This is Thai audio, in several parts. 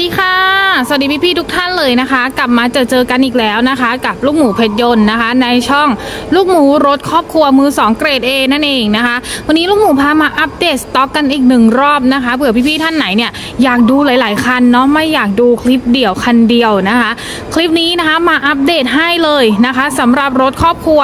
ดีค่ะ สวัสดีพี่ๆทุกท่านเลยนะคะ กลับมาเจอเจอกันอีกแล้วนะคะ กับลูกหมูเพชรยนต์นะคะ ในช่องลูกหมูรถครอบครัวมือ 2 เกรด A นั่นเองนะคะ วันนี้ลูกหมูพามาอัปเดตสต็อกกันอีกหนึ่งรอบนะคะเผื่อพี่ๆท่านไหนเนี่ยอยากดูหลาย ๆ คันเนาะไม่อยากดูคลิปเดี่ยวคันเดียวนะคะ คลิปนี้นะคะมาอัปเดตให้เลยนะคะสำหรับรถครอบครัว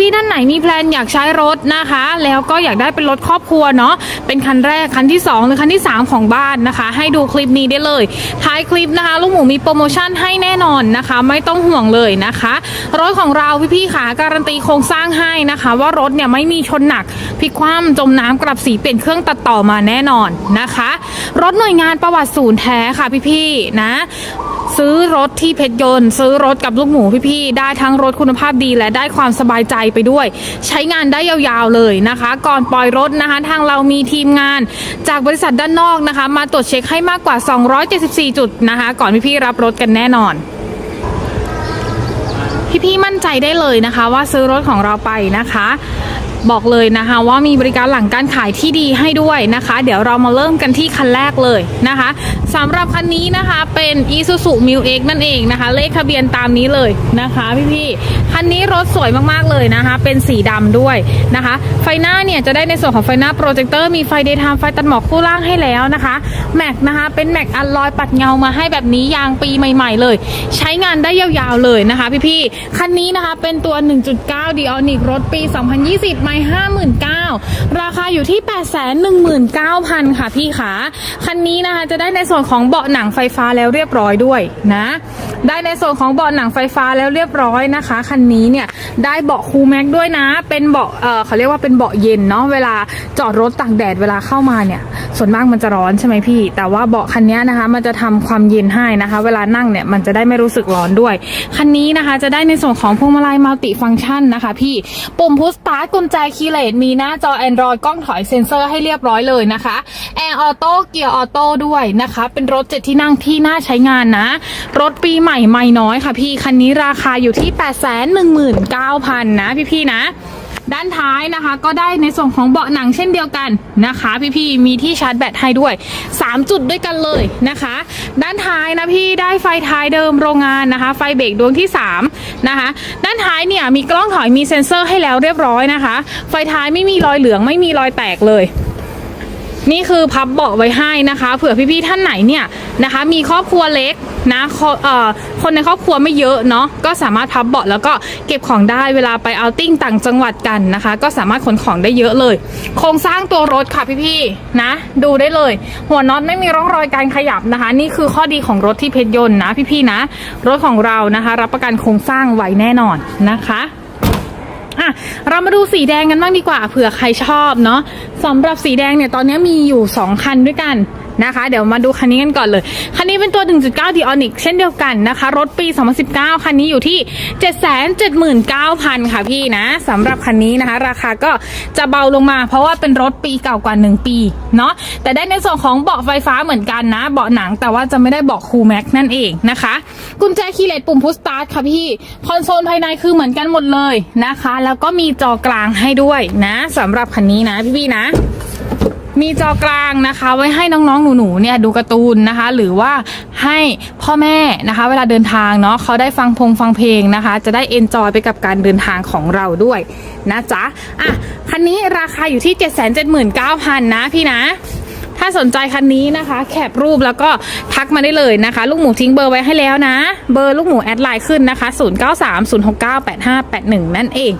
พี่ๆท่านไหนมีแพลนอยากใช้รถนะคะ แล้วก็อยากได้เป็นรถครอบครัวเนาะเป็นคันแรกคันที่สองหรือคันที่สามของบ้านนะคะ ให้ดูคลิปนี้ได้เลยท้ายคลิปนะคะลูกหมูมีโปรโมชั่นให้แน่นอนนะคะ ไม่ต้องห่วงเลยนะคะ รถของเราพี่ๆขาการันตีโครงสร้างให้นะคะ ว่ารถเนี่ยไม่มีชนหนักพลิกคว่ำจมน้ำกลับสีเปลี่ยนเครื่องตัดต่อมาแน่นอนนะคะ รถหน่วยงานประวัติศูนย์แท้ค่ะพี่ๆนะ ซื้อรถที่เพชรยนต์ ซื้อรถกับลูกหมูพี่ๆได้ทั้งรถคุณภาพดีและได้ความสบายใจไปด้วย ใช้งานได้ยาวๆเลยนะคะ ก่อนปล่อยรถนะคะ ทางเรามีทีมงาน จากบริษัทด้านนอกนะคะ มาตรวจเช็คให้มากกว่า 274 จุดนะคะ ก่อนพี่ๆรับรถกันแน่นอนพี่ๆมั่นใจได้เลยนะคะ ว่าซื้อรถของเราไปนะคะ บอกเลยนะคะว่ามีบริการหลังการขายที่ดีให้ด้วยนะคะ เดี๋ยวเรามาเริ่มกันที่คันแรกเลยนะคะสำหรับคันนี้นะคะเป็น Isuzu m u X นั่นเองนะคะ เลขทะเบียนตามนี้เลยนะคะพี่ๆคันนี้รถสวยมากๆเลยนะคะ เป็นสีดำด้วยนะคะ ไฟหน้าเนี่ยจะได้ในส่วนของไฟหน้าโปรเจคเตอร์มีไฟเดย์ไทม์ไฟตัดหมอกคู่ล่างให้แล้วนะคะแม็กนะคะเป็นแม็กอัลลอยปัดเงามาให้แบบนี้ยางปีใหม่ ๆ เลย ใช้งานได้ยาวๆเลยนะคะ พี่ๆคันนี้นะคะเป็นตัว 1.9 d i o n i c รถปี 2020ม่59,000 ราคาอยู่ที่ 819,000 ค่ะพี่ขาคันนี้นะคะจะได้ในส่วนของเบาะหนังไฟฟ้าแล้วเรียบร้อยด้วยนะ ได้ในส่วนของเบาะหนังไฟฟ้าแล้วเรียบร้อยนะคะคันนี้เนี่ยได้เบาะคูลแม็กด้วยนะ เป็นเบาะเออเขาเรียกว่าเป็นเบาะเย็นเนาะเวลาจอดรถตากแดดเวลาเข้ามาเนี่ย ส่วนมากมันจะร้อนใช่ไหมพี่ แต่ว่าเบาะคันนี้นะคะ มันจะทำความเย็นให้นะคะ เวลานั่งเนี่ยมันจะได้ไม่รู้สึกร้อนด้วย คันนี้นะคะจะได้ในส่วนของพวงมาลัยมัลติฟังก์ชันนะคะ พี่ปุ่มพุชสตาร์ทกุญแจคีเลสมีหน้าจอ Android กล้องถอยเซ็นเซอร์ให้เรียบร้อยเลยนะคะแอร์ออโต้เกียร์ออโต้ด้วยนะคะ เป็นรถเจ็ดที่นั่งที่น่าใช้งานนะ รถปีใหม่ไม่น้อยค่ะพี่ คันนี้ราคาอยู่ที่ 819,000 นะพี่ๆนะด้านท้ายนะคะ ก็ได้ในส่วนของเบาะหนังเช่นเดียวกันนะคะ พี่ๆมีที่ชาร์จแบตให้ด้วย 3 จุดด้วยกันเลยนะคะ ด้านท้ายนะพี่ได้ไฟท้ายเดิมโรงงานนะคะ ไฟเบรกดวงที่ 3 นะคะ ด้านท้ายเนี่ยมีกล้องถอยมีเซ็นเซอร์ให้แล้วเรียบร้อยนะคะ ไฟท้ายไม่มีรอยเหลืองไม่มีรอยแตกเลย นี่คือพับเบาะไว้ให้นะคะ เผื่อพี่ๆท่านไหนเนี่ยนะคะ มีครอบครัวเล็กนะคคนในครอบครัวไม่เยอะเนาะก็สามารถพับเบาะแล้วก็เก็บของได้เวลาไปเอาติ้งต่างจังหวัดกันนะคะ ก็สามารถขนของได้เยอะเลย โครงสร้างตัวรถค่ะพี่ๆนะ ดูได้เลย หัวน็อตไม่มีร่องรอยการขยับนะคะ นี่คือข้อดีของรถที่เพชรยนต์นะพี่ๆนะ รถของเรานะคะ รับประกันโครงสร้างไว้แน่นอนนะคะ อะเรามาดูสีแดงกันบ้างดีกว่าเผื่อใครชอบเนาะสำหรับสีแดงเนี่ยตอนนี้มีอยู่ 2 คันด้วยกัน นะคะ เดี๋ยวมาดูคันนี้กันก่อนเลย คันนี้เป็นตัว 1.9 d i o n i c เช่นเดียวกันนะคะ รถปี 2019 คันนี้อยู่ที่ 779,000 ค่ะพี่นะสำหรับคันนี้นะคะ ราคาก็จะเบาลงมา เพราะว่าเป็นรถปีเก่ากว่า 1 ปีเนาะแต่ได้ในส่วนของเบาะไฟฟ้าเหมือนกันนะ เบาะหนังแต่ว่าจะไม่ได้เบาะคูลแม็กนั่นเองนะคะ กุญแจคีย์เลสปุ่มพุชสตาร์ทค่ะพี่คอนโซลภายในคือเหมือนกันหมดเลยนะคะ แล้วก็มีจอกลางให้ด้วยนะสำหรับคันนี้นะพี่ๆนะ มีจอกลางนะคะไว้ให้น้องๆ หนูๆ เนี่ยดูการ์ตูนนะคะ หรือว่าให้พ่อแม่นะคะ เวลาเดินทางเนาะเขาได้ฟังพงฟังเพลงนะคะ จะได้เอนจอยไปกับการเดินทางของเราด้วยนะจ๊ะ อะ คันนี้ราคาอยู่ที่ 779,000 นะพี่นะ ถ้าสนใจคันนี้นะคะ แคปรูปแล้วก็ทักมาได้เลยนะคะ ลูกหมูทิ้งเบอร์ไว้ให้แล้วนะ เบอร์ลูกหมูแอดไลน์ขึ้นนะคะ 0930698581 นั่นเอง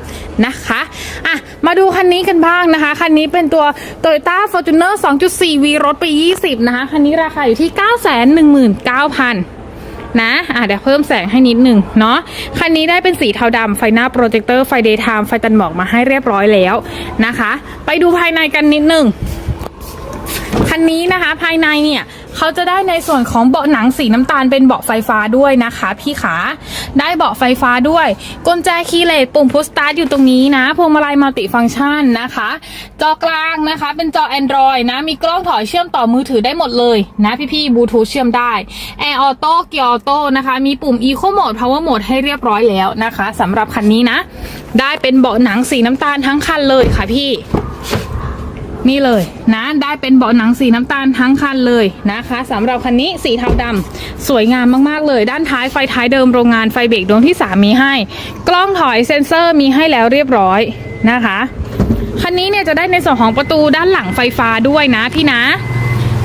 นะคะอะมาดูคันนี้กันบ้างนะคะ คันนี้เป็นตัว Toyota Fortuner 2.4 V รถปี 20 นะคะ คันนี้ราคาอยู่ที่ 919,000นะอะเดี๋ยวเพิ่มแสงให้นิดหนึ่งเนาะ คันนี้ได้เป็นสีเทาดำไฟหน้าโปรเจคเตอร์ไฟเดย์ไทม์ไฟตันหมอกมาให้เรียบร้อยแล้วนะคะ ไปดูภายในกันนิดหนึ่ง คันนี้นะคะ ภายในเนี่ยเขาจะได้ในส่วนของเบาะหนังสีน้ำตาลเป็นเบาะไฟฟ้าด้วยนะคะ พี่ขาได้เบาะไฟฟ้าด้วยกุญแจคีย์เลสปุ่มพุชสตาร์ทอยู่ตรงนี้นะพวงมาลัยมัลติฟังก์ชันนะคะ จอกลางนะคะ เป็นจอ Android นะ มีกล้องถอยเชื่อมต่อมือถือได้หมดเลยนะ พี่ๆบลูทูธเชื่อมได้แอร์ออโต้เกียร์ออโต้นะคะ มีปุ่ม Eco Mode Power Mode ให้เรียบร้อยแล้วนะคะสำหรับคันนี้นะ ได้เป็นเบาะหนังสีน้ำตาลทั้งคันเลยค่ะพี่ นี่เลยนะ ได้เป็นเบาะหนังสีน้ำตาลทั้งคันเลยนะคะสำหรับคันนี้สีเทาดำสวยงามมากๆเลย ด้านท้ายไฟท้ายเดิมโรงงานไฟเบรกดวงที่ 3 มีให้ กล้องถอยเซ็นเซอร์มีให้แล้วเรียบร้อยนะคะ คันนี้เนี่ยจะได้ในส่วนของประตูด้านหลังไฟฟ้าด้วยนะพี่นะ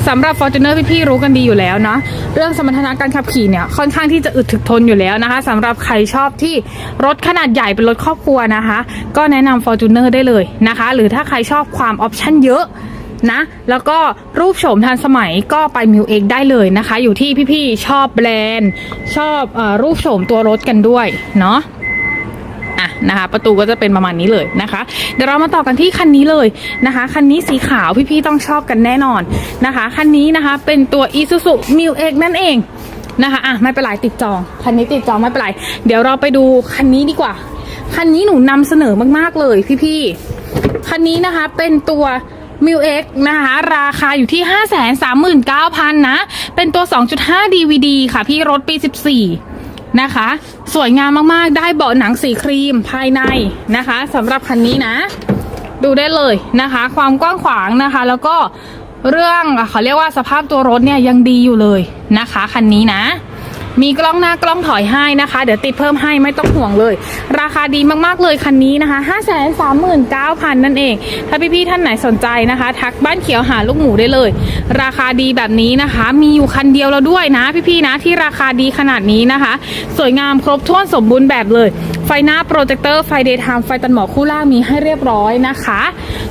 สำหรับ Fortuner พี่ๆรู้กันดีอยู่แล้วเนาะเรื่องสมรรถนะการขับขี่เนี่ยค่อนข้างที่จะอึดถึกทนอยู่แล้วนะคะสำหรับใครชอบที่รถขนาดใหญ่เป็นรถครอบครัวนะคะ ก็แนะนำ Fortuner ได้เลยนะคะ หรือถ้าใครชอบความออปชั่นเยอะนะแล้วก็รูปโฉมทันสมัยก็ไปมิวเอกได้เลยนะคะ อยู่ที่พี่ๆชอบแบรนด์ ชอบอรูปโฉมตัวรถกันด้วยเนาะ นะคะ ประตูก็จะเป็นประมาณนี้เลยนะคะ เดี๋ยวเรามาต่อกันที่คันนี้เลยนะคะ คันนี้สีขาวพี่ๆต้องชอบกันแน่นอนนะคะ คันนี้นะคะเป็นตัว Isuzu m u x นั่นเองนะคะอะไม่เป็นไรติดจอง คันนี้ติดจองไม่เป็นไร เดี๋ยวเราไปดูคันนี้ดีกว่า คันนี้หนูนำเสนอมากๆเลยพี่ๆ คันนี้นะคะเป็นตัว m u x นะคะ ราคาอยู่ที่ 539,000นะ เป็นตัว 2.5 DVD ค่ะพี่รถปี 14 นะคะ สวยงามมากๆ ได้เบาะหนังสีครีมภายในนะคะสำหรับคันนี้นะ ดูได้เลยนะคะ ความกว้างขวางนะคะ แล้วก็เรื่องเขาเรียกว่าสภาพตัวรถเนี่ยยังดีอยู่เลยนะคะคันนี้นะ มีกล้องหน้ากล้องถอยให้นะคะ เดี๋ยวติดเพิ่มให้ไม่ต้องห่วงเลย ราคาดีมากๆเลยคันนี้นะคะ 5 3 9 0 0 0 นั่นเอง ถ้าพี่ๆท่านไหนสนใจนะคะ ทักบ้านเขียวหาลูกหมูได้เลย ราคาดีแบบนี้นะคะ มีอยู่คันเดียวแล้วด้วยนะ พี่ๆนะที่ราคาดีขนาดนี้นะคะ สวยงามครบถ้วนสมบูรณ์แบบเลย ไฟหน้าโปรเจคเตอร์ไฟเดย์ไทม์ไฟตันหมอกคู่ล่างมีให้เรียบร้อยนะคะ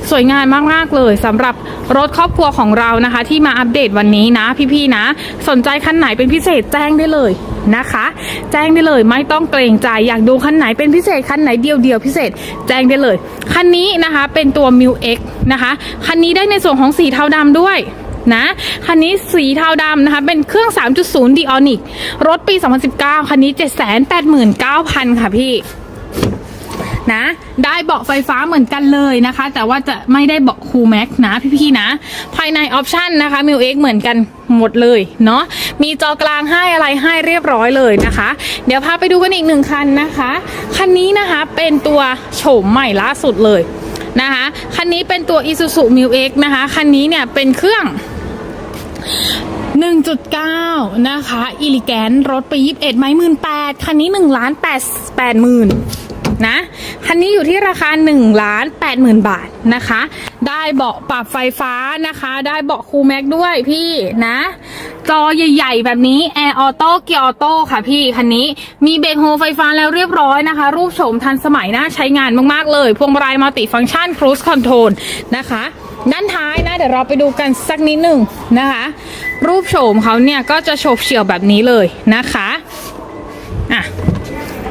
สวยงามมากๆเลยสำหรับรถครอบครัวของเรานะคะ ที่มาอัปเดตวันนี้นะ พี่ๆนะ สนใจคันไหนเป็นพิเศษแจ้งได้เลยนะคะ แจ้งได้เลยไม่ต้องเกรงใจอยากดูคันไหนเป็นพิเศษคันไหนเดียวเดียวพิเศษ แจ้งได้เลย คันนี้นะคะเป็นตัว m u X นะคะคันนี้ได้ในส่วนของสีเทาดำด้วยนะคันนี้สีเทาดำนะคะ เป็นเครื่อง 3.0 d i o n i c รถปี 2019 คันนี้ 789,000 ค่ะพี่ นะ ได้เบาะไฟฟ้าเหมือนกันเลยนะคะ แต่ว่าจะไม่ได้เบาะคูลแม็กนะพี่ๆนะ ภายในออปชันนะคะมิวเอ็กเหมือนกันหมดเลยเนาะมีจอกลางให้อะไรให้เรียบร้อยเลยนะคะ เดี๋ยวพาไปดูกันอีกหนึ่งคันนะคะ คันนี้นะคะเป็นตัวโฉมใหม่ล่าสุดเลยนะคะ คันนี้เป็นตัว Isuzu m u X นะคะ คันนี้เนี่ยเป็นเครื่อง 1.9 นะคะอีลิแกนรถปี21 ไม้หมื่นแปดคันนี้1ล้าน8 8หมื่น นะ คันนี้อยู่ที่ราคา1ล้าน8หมื่นบาทนะคะ ได้เบาะปรับไฟฟ้านะคะ ได้เบาะคูลแม็กด้วยพี่นะ จอใหญ่ๆ แบบนี้แอร์ออโต้เกียร์ออโต้ค่ะพี่ คันนี้มีเบรกโฮไฟฟ้าแล้วเรียบร้อยนะคะ รูปโฉมทันสมัยน่าใช้งานมากๆเลย พวงมาลัยมัลติฟังก์ชันครู i คอนโทรลนะคะ ด้านท้ายนะ เดี๋ยวเราไปดูกันสักนิดหนึ่งนะคะ รูปโฉมเขาเนี่ยก็จะโฉบเฉี่ยวแบบนี้เลยนะคะอะ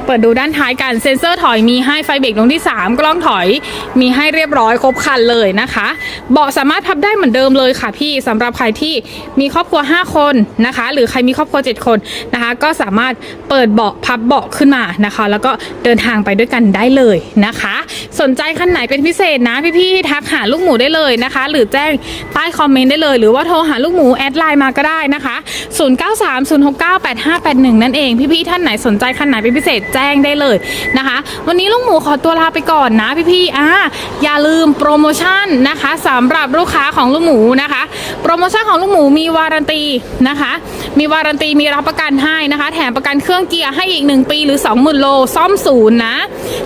เปิดดูด้านท้ายกันเซ็นเซอร์ถอยมีให้ไฟเบรกดวงที่ 3 กล้องถอยมีให้เรียบร้อยครบคันเลยนะคะ เบาะสามารถพับได้เหมือนเดิมเลยค่ะพี่สำหรับใครที่มีครอบครัว 5 คนนะคะ หรือใครมีครอบครัว 7 คนนะคะ ก็สามารถเปิดเบาะพับเบาะขึ้นมานะคะ แล้วก็เดินทางไปด้วยกันได้เลยนะคะ สนใจคันไหนเป็นพิเศษนะพี่ๆทักหาลูกหมูได้เลยนะคะ หรือแจ้งใต้คอมเมนต์ได้เลย หรือว่าโทรหาลูกหมูแอดไลน์มาก็ได้นะคะ 0930698581 นั่นเองพี่ๆท่านไหนสนใจคันไหนเป็นพิเศษแจ้งได้เลยนะคะ วันนี้ลูกหมูขอตัวลาไปก่อนนะพี่ๆอ่าอย่าลืมโปรโมชั่นนะคะสำหรับลูกค้าของลูกหมูนะคะ โปรโมชั่นของลูกหมูมีวารันตีนะคะ มีวารันตีมีรับประกันให้นะคะ แถมประกันเครื่องเกียร์ให้อีก 1 ปีหรือ 20,000 โลซ่อมศูนย์นะ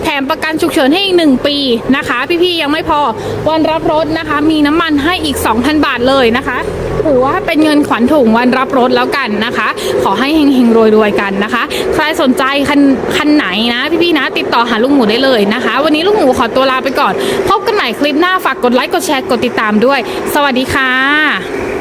แถมประกันฉุกเฉินให้อีก 1 ปีนะคะ พี่ๆยังไม่พอวันรับรถนะคะ มีน้ำมันให้อีก 2,000 บาทเลยนะคะ ถือว่าเป็นเงินขวัญถุงวันรับรถแล้วกันนะคะ ขอให้เฮงๆรวยๆกันนะคะ ใครสนใจคันคันไหนนะพี่ๆนะติดต่อหาลูกหมูได้เลยนะคะ วันนี้ลูกหมูขอตัวลาไปก่อน พบกันใหม่คลิปหน้าฝากกดไลค์กดแชร์กดติดตามด้วย สวัสดีค่ะ